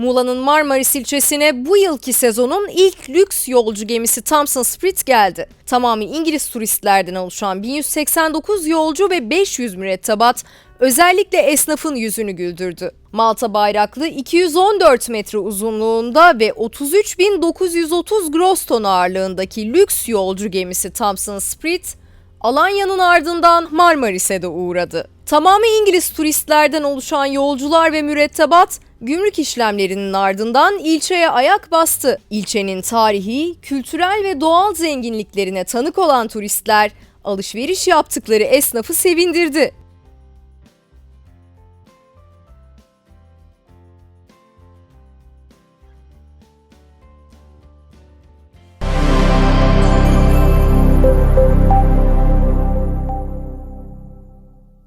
Muğla'nın Marmaris ilçesine bu yılki sezonun ilk lüks yolcu gemisi Thompson Sprit geldi. Tamamı İngiliz turistlerden oluşan 1189 yolcu ve 500 mürettebat özellikle esnafın yüzünü güldürdü. Malta bayraklı 214 metre uzunluğunda ve 33.930 gross ton ağırlığındaki lüks yolcu gemisi Thompson Sprit, Alanya'nın ardından Marmaris'e de uğradı. Tamamı İngiliz turistlerden oluşan yolcular ve mürettebat gümrük işlemlerinin ardından ilçeye ayak bastı. İlçenin tarihi, kültürel ve doğal zenginliklerine tanık olan turistler alışveriş yaptıkları esnafı sevindirdi.